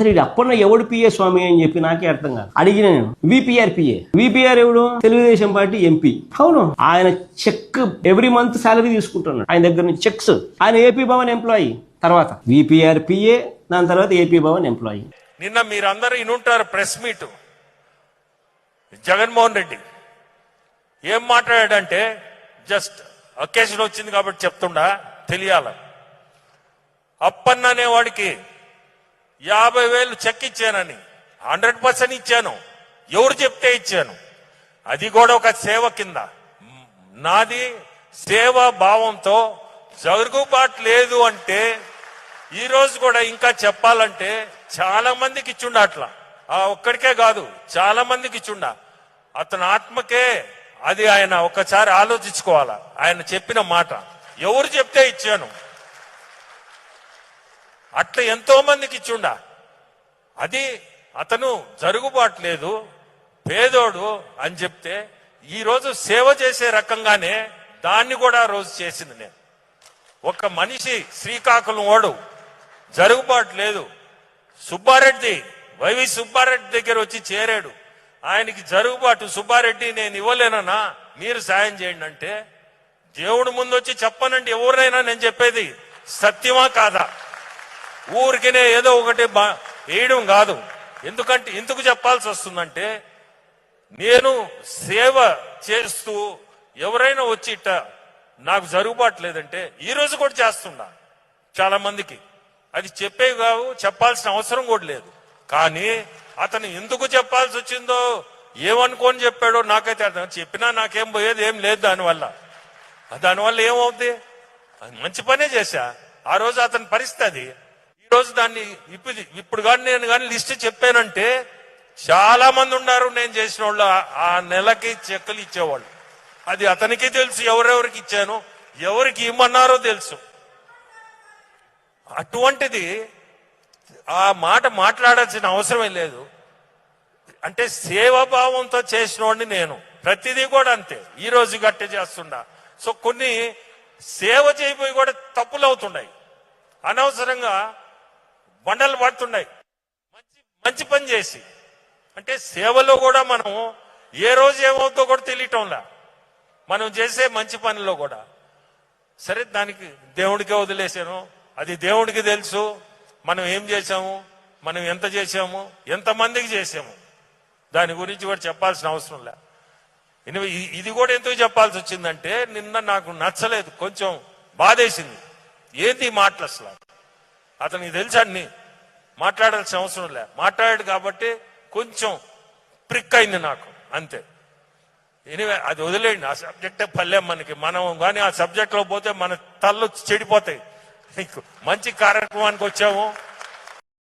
అసలు ఇది అప్పన్న ఎవడు పిఏ స్వామి అని చెప్పి నాకే అర్థం కాదు. అడిగిన నేను విపిఆర్ పిఏ విపిఆర్ ఎవడు? తెలుగుదేశం పార్టీ ఎంపీ అవును. ఆయన చెక్ ఎవ్రీ మంత్ శాలరీ తీసుకుంటున్నాడు. ఆయన దగ్గర నుంచి చెక్స్ ఆయన ఏపీ భవన్ ఎంప్లాయీ తర్వాత విపిఆర్ పిఏ దాని తర్వాత ఏపీ భవన్ ఎంప్లాయీ నిన్న మీరందరూ ఇనుంటారు ప్రెస్ మీట్ జగన్మోహన్ రెడ్డి. ఏం మాట్లాడాడంటే జస్ట్ అకేషన్ వచ్చింది కాబట్టి చెప్తుండా తెలియాల. అప్పన్న అనేవాడికి యాభై వేలు చెక్ ఇచ్చానని. హండ్రెడ్ పర్సెంట్ ఇచ్చాను. ఎవరు చెప్తే ఇచ్చాను. అది కూడా ఒక సేవ కింద. నాది సేవా భావంతో జరుగుబాటు లేదు అంటే ఈ రోజు కూడా ఇంకా చెప్పాలంటే చాలా మందికి ఇచ్చుండ అట్లా. ఆ ఒక్కడికే కాదు చాలా మందికి ఇచ్చుండ. అతని ఆత్మకే అది ఆయన ఒకసారి ఆలోచించుకోవాలా. ఆయన చెప్పిన మాట. ఎవరు చెప్తే ఇచ్చాను. అట్లా ఎంతో మందికి ఇచ్చుండ. అది అతను జరుగుబాటు లేదు పేదోడు అని చెప్తే ఈరోజు సేవ చేసే రకంగానే దాన్ని కూడా రోజు చేసింది నేను. ఒక మనిషి శ్రీకాకుళం ఓడు జరుగుబాటు లేదు. సుబ్బారెడ్డి వైవి సుబ్బారెడ్డి దగ్గర వచ్చి చేరాడు. ఆయనకి జరుగుబాటు సుబ్బారెడ్డి నేను ఇవ్వలేనన్నా మీరు సాయం చేయండి అంటే దేవుడు ముందు వచ్చి చెప్పనండి ఎవరినైనా నేను చెప్పేది సత్యమా కాదా? ఊరికినే ఏదో ఒకటి బా- వేయడం కాదు. ఎందుకంటే ఎందుకు చెప్పాల్సి వస్తుందంటే నేను సేవ చేస్తూ ఎవరైనా వచ్చి ఇట్ట నాకు జరుగుబాటు లేదంటే ఈ రోజు కూడా చేస్తున్నా చాలా మందికి అది చెప్పే కావు చెప్పాల్సిన అవసరం కూడా లేదు. కానీ అతను ఎందుకు చెప్పాల్సి వచ్చిందో ఏమనుకోని చెప్పాడో నాకైతే అర్థం చెప్పినా నాకేం పోయేది ఏం లేదు దానివల్ల. దానివల్ల ఏమవుద్ది? అది మంచి పనే చేశా. ఆ రోజు అతని పరిస్థితి అది. రోజు దాన్ని ఇప్పుడు ఇప్పుడు కానీ నేను కానీ లిస్ట్ చెప్పానంటే చాలా మంది ఉన్నారు నేను చేసిన వాళ్ళు ఆ- నెలకి చెక్కలు ఇచ్చేవాళ్ళు. అది అతనికి తెలుసు ఎవరెవరికి ఇచ్చాను ఎవరికి ఇమ్మన్నారో తెలుసు. అటువంటిది ఆ మాట మాట్లాడాల్సిన అవసరమే లేదు. అంటే సేవాభావంతో చేసిన వాడిని నేను. ప్రతిదీ కూడా అంతే. ఈ రోజు గట్టే చేస్తుండా. సో కొన్ని సేవ చేయబోయి కూడా తప్పులు అవుతున్నాయి అనవసరంగా బండలు పడుతున్నాయి మంచి మంచి పని చేసి. అంటే సేవలో కూడా మనం ఏ రోజు ఏమవుతో కూడా తెలియటంలా. మనం చేసే మంచి పనిలో కూడా. సరే దానికి దేవుడికే వదిలేశాను అది దేవుడికి తెలుసు. మనం ఏం చేశాము? మనం ఎంత చేశాము? ఎంతమందికి చేసాము దాని గురించి కూడా చెప్పాల్సిన అవసరం లే. ఇది కూడా ఎందుకు చెప్పాల్సి వచ్చిందంటే నిన్న నాకు నచ్చలేదు. కొంచెం బాధేసింది. ఏంది మాటలు అసలు? అతనికి తెలిసాన్ని మాట్లాడాల్సిన అవసరం లే. మాట్లాడాడు కాబట్టి కొంచెం ప్రిక్ అయింది నాకు. అంతే. ఎనివే అది వదిలేయండి. ఆ సబ్జెక్టే పల్లెం మనకి. మనం కానీ ఆ సబ్జెక్ట్లో పోతే మన తల్లు చెడిపోతాయి. మంచి కార్యక్రమానికి వచ్చాము